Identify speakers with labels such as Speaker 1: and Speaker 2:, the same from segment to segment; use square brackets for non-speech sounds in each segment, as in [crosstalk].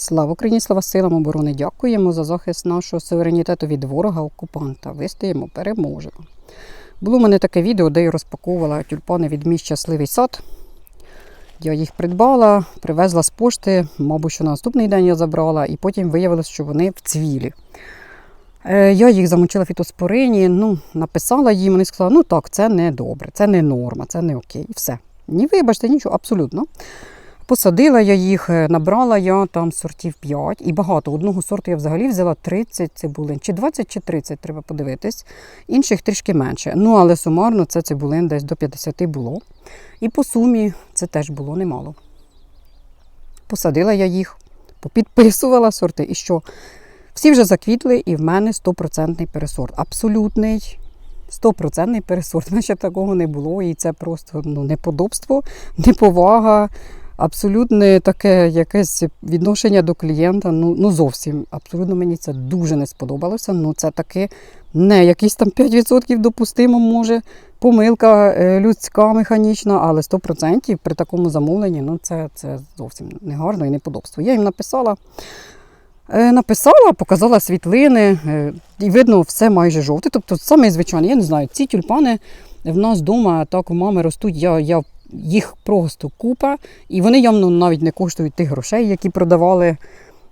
Speaker 1: Слава Україні, слава силам оборони! Дякуємо за захист нашого суверенітету від ворога-окупанта. Вистоїмо, переможемо. Було в мене таке відео, де я розпаковувала тюльпани від мій щасливий сад. Я їх придбала, привезла з пошти, мабуть, що на наступний день я забрала, і потім виявилось, що вони в цвілі. Е, Я їх замочила в фітоспорині, ну, написала їм, вони сказали, ну так, це не добре, це не норма, це не окей. І все. Ні, вибачте, нічого, абсолютно. Посадила я їх, е, набрала я там сортів 5 і багато. Одного сорту я взагалі взяла 30 цибулин, чи 20, чи 30, треба подивитись. Інших трішки менше. Ну, але сумарно це цибулин десь до 50 було. І по сумі це теж було немало. Посадила я їх, попідписувала сорти. І що? Всі вже заквітли, і в мене 100% пересорт. Абсолютний. 100% пересорт. [laughs] Значить, такого не було. І це просто ну, неподобство, неповага, абсолютне таке якесь відношення до клієнта. Ну, ну зовсім. Абсолютно мені це дуже не сподобалося. Ну, це таки не якісь там 5% допустимо, може, помилка е, людська, механічна, але 100% при такому замовленні ну, це, це зовсім не гарно і неподобство. Я їм написала. Е, Написала, показала світлини, е, і видно, все майже жовте. Тобто, саме звичайне, я не знаю, ці тюльпани в нас вдома так у мами ростуть. Я, я їх просто купа, і вони явно навіть не коштують тих грошей, які продавали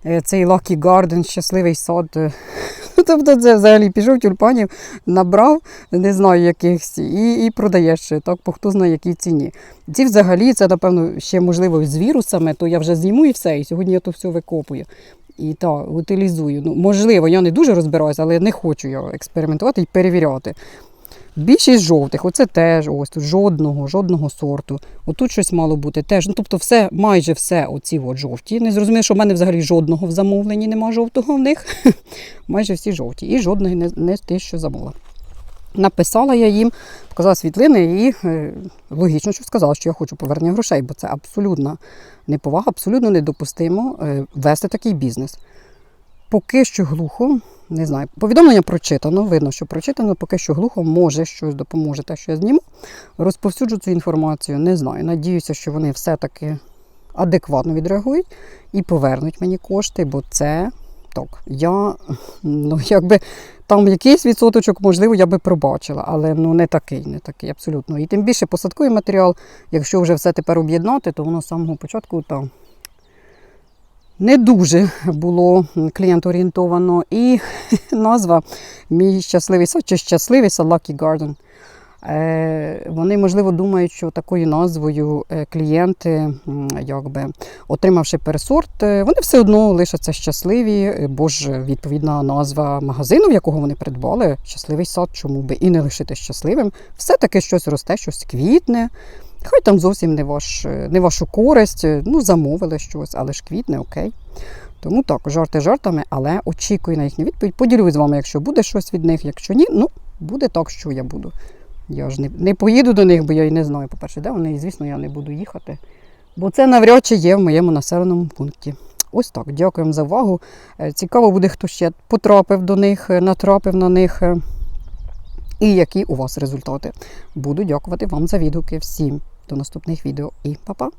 Speaker 1: е, цей Lucky Garden, щасливий сад. Е, [laughs] Тобто, це взагалі пішов тюльпанів, набрав, не знаю якихось, і, і продаєш так, по хто знає якій ціні. Ці взагалі, це, напевно, ще можливо з вірусами, то я вже зніму і все, і сьогодні я то все викопую. І так, утилізую. Ну, можливо, я не дуже розбираюся, але не хочу я експериментувати і перевіряти. Більшість жовтих, оце теж ось тут жодного, жодного сорту. Отут щось мало бути теж. Ну, тобто, все, майже все оці от жовті. Не зрозуміло, що в мене взагалі жодного в замовленні нема жовтого в них. [laughs] майже всі жовті. І жодного не, не те, що замовила. Написала я їм, показала світлини і е, логічно, що сказала, що я хочу повернення грошей, бо це абсолютна неповага, абсолютно недопустимо е, вести такий бізнес. Поки що глухо, не знаю, повідомлення прочитано, видно, що прочитано, поки що глухо, може щось допоможе те, що я зніму. Розповсюджу цю інформацію, не знаю. Надіюся, що вони все-таки адекватно відреагують і повернуть мені кошти, бо це так. Я ну, якби там якийсь відсоточок, можливо, я би пробачила, але ну не такий, не такий, абсолютно. І тим більше посадковий матеріал, якщо вже все тепер об'єднати, то воно з самого початку там не дуже було клієнт-орієнтовано. І [laughs] назва Мій щасливий сад чи щасливий сад Lucky Garden. Е, Вони, можливо, думають, що такою назвою е, клієнти, якби отримавши пересорт, е, вони все одно лишаться щасливі, бо ж відповідна назва магазину, в якого вони придбали, щасливий сад, чому би і не лишити щасливим. Все-таки щось росте, щось квітне. Хай там зовсім не, ваш, е, не вашу користь, е, ну замовили щось, але ж квітне, окей. Тому так, жарти жартами, але очікую на їхню відповідь. Поділюсь з вами, якщо буде щось від них. Якщо ні, ну буде так, що я буду. Я ж не, не поїду до них, бо я і не знаю, по-перше, де вони, і звісно, я не буду їхати. Бо це навряд чи є в моєму населеному пункті. Ось так, дякуємо за увагу. Е, Цікаво буде, хто ще потрапив до них, натрапив на них. І які у вас результати. Буду дякувати вам за відгуки. Всім до наступних відео і па-па!